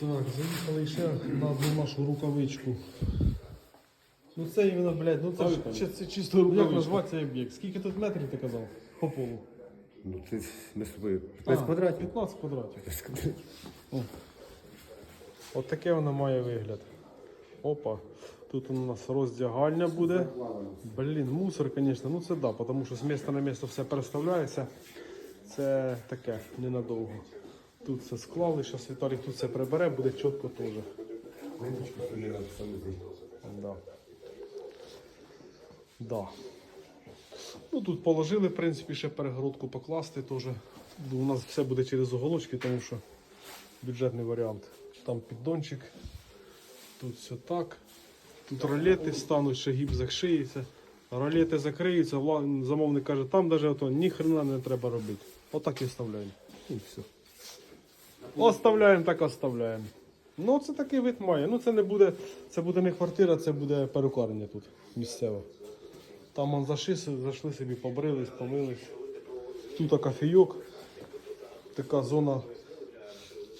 Так, заїхали ще на одну нашу рукавичку. Ну це іменно, блядь, ну це ж чи- це чисто рукавичка. Як назвати цей об'єкт? Скільки тут метрів ти казав? По полу? Ну, ти ми з тобою 15 А, квадратів. 15 квадратів. 15 квадратів. От таке воно має вигляд. Опа. Тут у нас роздягальня буде. Блін, мусор, звісно, ну це да, тому що з міста на місто все переставляється. Це таке ненадовго. Тут все склали, зараз Віталій тут все прибере, буде чітко теж. Да. Да. Ну тут положили, в принципі, ще перегородку покласти теж. У нас все буде через уголочки, тому що бюджетний варіант. Там піддончик, тут все так. Тут ролети стануть, ще гіп зашиється. Ролети закриються, замовник каже, там навіть ні хрена не треба робити. Отак і вставляємо. І все. Оставляємо, так оставляємо. Ну, це такий вид має. Ну, це не буде, це буде не квартира, це буде перукарня тут місцева. Там он зашли, зайшли собі, побрились, помились. Тут кофейок. Така зона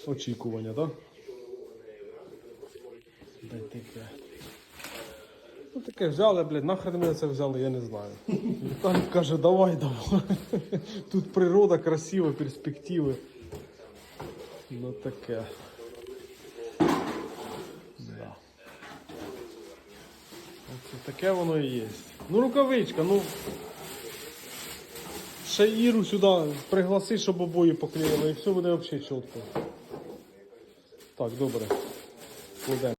очікування, так? Да? таке. Ну таке взяли, блядь, нахрен мене це взяли, я не знаю. Віталій каже, давай, давай. Тут природа красива, перспективи. Ну таке. Да. Оце таке воно і є. Ну рукавичка, ну. Ще Іру сюди пригласи, щоб обої поклеїли, і все буде взагалі чітко. Так, добре. Кладемо.